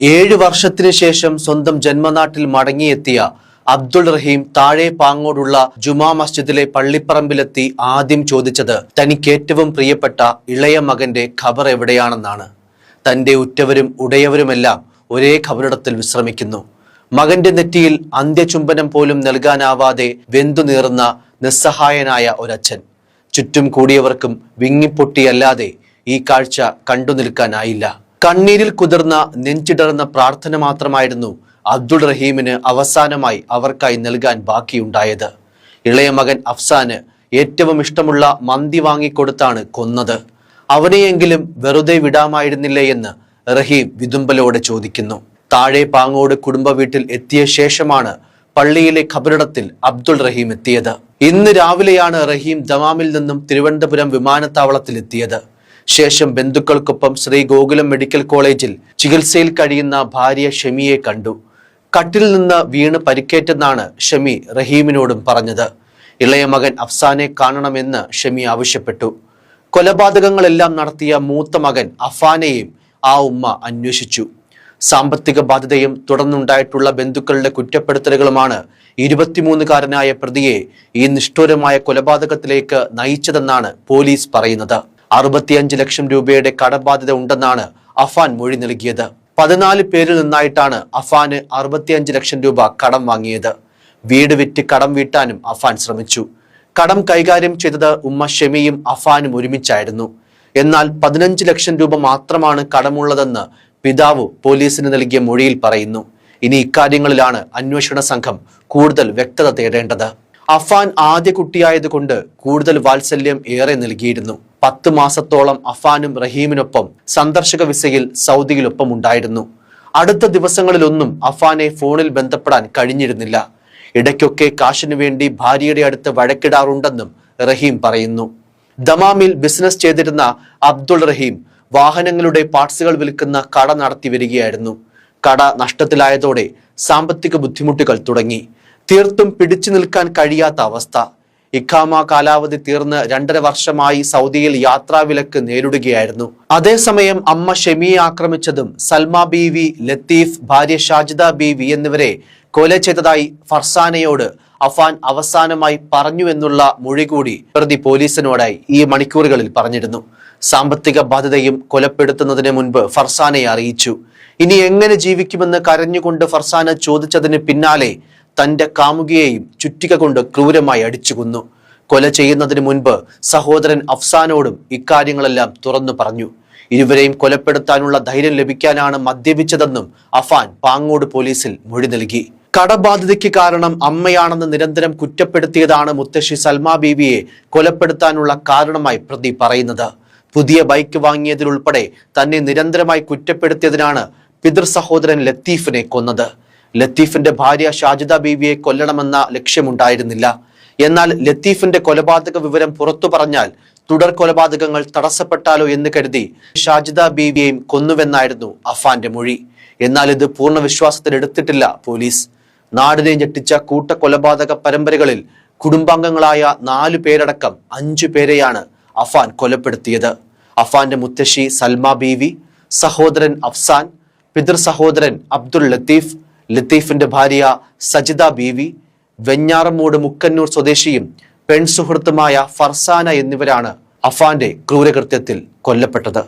ഏഴ് വർഷത്തിനു ശേഷം സ്വന്തം ജന്മനാട്ടിൽ മടങ്ങിയെത്തിയ അബ്ദുൾ റഹീം താഴെ പാങ്ങോടുള്ള ജുമാ മസ്ജിദിലെ പള്ളിപ്പറമ്പിലെത്തി ആദ്യം ചോദിച്ചത് തനിക്ക് ഏറ്റവും പ്രിയപ്പെട്ട ഇളയ മകന്റെ ഖബർ എവിടെയാണെന്നാണ് തന്റെ ഉറ്റവരും ഉടയവരുമെല്ലാം ഒരേ ഖബറിടത്തിൽ വിശ്രമിക്കുന്നു. മകന്റെ നെറ്റിയിൽ അന്ത്യചുംബനം പോലും നൽകാനാവാതെ വെന്തു നീറുന്ന നിസ്സഹായനായ ഒരച്ഛൻ. ചുറ്റും കൂടിയവർക്കും വിങ്ങിപ്പൊട്ടിയല്ലാതെ ഈ കാഴ്ച കണ്ടു നിൽക്കാനായില്ല. കണ്ണീരിൽ കുതിർന്ന നെഞ്ചിടർന്ന പ്രാർത്ഥന മാത്രമായിരുന്നു അബ്ദുൾ റഹീമിന് അവസാനമായി അവർക്കായി നൽകാൻ ബാക്കിയുണ്ടായത്. ഇളയ മകൻ അഫ്സാന് ഏറ്റവും ഇഷ്ടമുള്ള മന്തി വാങ്ങിക്കൊടുത്താണ് കൊന്നത്. അവനെയെങ്കിലും വെറുതെ വിടാമായിരുന്നില്ലേ എന്ന് റഹീം വിതുമ്പലോടെ ചോദിക്കുന്നു. താഴെ പാങ്ങോട് കുടുംബ വീട്ടിൽ എത്തിയ ശേഷമാണ് പള്ളിയിലെ ഖബറിടത്തിൽ അബ്ദുൾ റഹീം എത്തിയത്. ഇന്ന് രാവിലെയാണ് റഹീം ദമാമിൽ നിന്നും തിരുവനന്തപുരം വിമാനത്താവളത്തിൽ എത്തിയത് ശേഷം ബന്ധുക്കൾക്കൊപ്പം ശ്രീ ഗോകുലം മെഡിക്കൽ കോളേജിൽ ചികിത്സയിൽ കഴിയുന്ന ഭാര്യ ഷമിയെ കണ്ടു. കട്ടിൽ നിന്ന് വീണ് പരിക്കേറ്റെന്നാണ് ഷമി റഹീമിനോടും പറഞ്ഞത്. ഇളയ മകൻ അഫ്സാനെ കാണണമെന്ന് ഷമി ആവശ്യപ്പെട്ടു. കൊലപാതകങ്ങളെല്ലാം നടത്തിയ മൂത്ത മകൻ അഫാനെയും ആ ഉമ്മ അന്വേഷിച്ചു. സാമ്പത്തിക ബാധ്യതയും തുടർന്നുണ്ടായിട്ടുള്ള ബന്ധുക്കളുടെ കുറ്റപ്പെടുത്തലുകളുമാണ് ഇരുപത്തിമൂന്നുകാരനായ പ്രതിയെ ഈ നിഷ്ഠൂരമായ കൊലപാതകത്തിലേക്ക് നയിച്ചതെന്നാണ് പോലീസ് പറയുന്നത്. അറുപത്തിയഞ്ച് ലക്ഷം രൂപയുടെ കടബാധ്യത ഉണ്ടെന്നാണ് അഫാൻ മൊഴി നൽകിയത്. പതിനാല് പേരിൽ നിന്നായിട്ടാണ് അഫാന് അറുപത്തിയഞ്ച് ലക്ഷം രൂപ കടം വാങ്ങിയത്. വീട് വിറ്റ് കടം വീട്ടാനും അഫാൻ ശ്രമിച്ചു. കടം കൈകാര്യം ചെയ്തത് ഉമ്മ ഷെമിയും അഫാനും ഒരുമിച്ചായിരുന്നു. എന്നാൽ പതിനഞ്ച് ലക്ഷം രൂപ മാത്രമാണ് കടമുള്ളതെന്ന് പിതാവ് പോലീസിന് നൽകിയ മൊഴിയിൽ പറയുന്നു. ഇനി ഇക്കാര്യങ്ങളിലാണ് അന്വേഷണ സംഘം കൂടുതൽ വ്യക്തത തേടേണ്ടത്. അഫാൻ ആദ്യ കുട്ടിയായതുകൊണ്ട് കൂടുതൽ വാത്സല്യം ഏറെ നൽകിയിരുന്നു. പത്ത് മാസത്തോളം അഫാനും റഹീമിനൊപ്പം സന്ദർശക വിസയിൽ സൗദിയിലൊപ്പം ഉണ്ടായിരുന്നു. അടുത്ത ദിവസങ്ങളിലൊന്നും അഫാനെ ഫോണിൽ ബന്ധപ്പെടാൻ കഴിഞ്ഞിരുന്നില്ല. ഇടയ്ക്കൊക്കെ കാശിനു വേണ്ടി ഭാര്യയുടെ അടുത്ത് വഴക്കിടാറുണ്ടെന്നും റഹീം പറയുന്നു. ദമാമിൽ ബിസിനസ് ചെയ്തിരുന്ന അബ്ദുൾ റഹീം വാഹനങ്ങളുടെ പാർട്സുകൾ വിൽക്കുന്ന കട നടത്തി വരികയായിരുന്നു. കട നഷ്ടത്തിലായതോടെ സാമ്പത്തിക ബുദ്ധിമുട്ടുകൾ തുടങ്ങി. തീർത്തും പിടിച്ചു നിൽക്കാൻ കഴിയാത്ത അവസ്ഥ. ഇഖാമ കാലാവധി തീർന്ന് രണ്ടര വർഷമായി സൗദിയിൽ യാത്രാവിലക്ക് നേരിടുകയായിരുന്നു. അതേസമയം അമ്മ ഷെമിയെ ആക്രമിച്ചതും സൽമ ബീവി ലത്തീഫ് ഭാര്യ ഷാജിദ ബീവി എന്നിവരെ കൊല ചെയ്തതായി ഫർസാനയോട് അഫാൻ അവസാനമായി പറഞ്ഞു എന്നുള്ള മൊഴി കൂടി പ്രതി പോലീസിനോടായി ഈ മണിക്കൂറുകളിൽ പറഞ്ഞിരുന്നു. സാമ്പത്തിക ബാധ്യതയും കൊലപ്പെടുത്തുന്നതിന് മുൻപ് ഫർസാനയെ അറിയിച്ചു. ഇനി എങ്ങനെ ജീവിക്കുമെന്ന് കരഞ്ഞുകൊണ്ട് ഫർസാന ചോദിച്ചതിന് പിന്നാലെ തന്റെ കാമുകിയെയും ചുറ്റിക കൊണ്ട് ക്രൂരമായി അടിച്ചു കൊന്നു കൊല ചെയ്യുന്നതിന് മുൻപ് സഹോദരൻ അഫ്സാനോടും ഇക്കാര്യങ്ങളെല്ലാം തുറന്നു പറഞ്ഞു. ഇരുവരെയും കൊലപ്പെടുത്താനുള്ള ധൈര്യം ലഭിക്കാനാണ് മദ്യപിച്ചതെന്നും അഫാൻ പാങ്ങോട് പോലീസിൽ മൊഴി നൽകി. കടബാധ്യതയ്ക്ക് കാരണം അമ്മയാണെന്ന് നിരന്തരം കുറ്റപ്പെടുത്തിയതാണ് മുത്തശ്ശി സൽമാ ബീവിയെ കൊലപ്പെടുത്താനുള്ള കാരണമായി പ്രതി പറയുന്നത്. പുതിയ ബൈക്ക് വാങ്ങിയതിലുൾപ്പെടെ തന്നെ നിരന്തരമായി കുറ്റപ്പെടുത്തിയതിനാണ് പിതൃ സഹോദരൻ ലത്തീഫിനെ കൊന്നത്. ലത്തീഫിന്റെ ഭാര്യ ഷാജിദ ബീവിയെ കൊല്ലണമെന്ന ലക്ഷ്യമുണ്ടായിരുന്നില്ല. എന്നാൽ ലത്തീഫിന്റെ കൊലപാതക വിവരം പുറത്തു പറഞ്ഞാൽ തുടർ കൊലപാതകങ്ങൾ തടസ്സപ്പെട്ടാലോ എന്ന് കരുതി ഷാജിദ ബീവിയെയും കൊന്നുവെന്നായിരുന്നു അഫാന്റെ മൊഴി. എന്നാൽ ഇത് പൂർണ വിശ്വാസത്തിൽ എടുത്തിട്ടില്ല പോലീസ്. നാടിനെ ഞെട്ടിച്ച കൂട്ടക്കൊലപാതക പരമ്പരകളിൽ കുടുംബാംഗങ്ങളായ നാലു പേരടക്കം അഞ്ചു പേരെയാണ് അഫാൻ കൊലപ്പെടുത്തിയത്. അഫാന്റെ മുത്തശ്ശി സൽമ ബീവി സഹോദരൻ അഫ്സാൻ പിതൃ സഹോദരൻ അബ്ദുൾ ലത്തീഫ് ലത്തീഫിന്റെ ഭാര്യ സജിത ബീവി വെഞ്ഞാറമൂട് മുക്കന്നൂർ സ്വദേശിയും പെൺസുഹൃത്തുമായ ഫർസാന എന്നിവരാണ് അഫാന്റെ ക്രൂരകൃത്യത്തിൽ കൊല്ലപ്പെട്ടത്.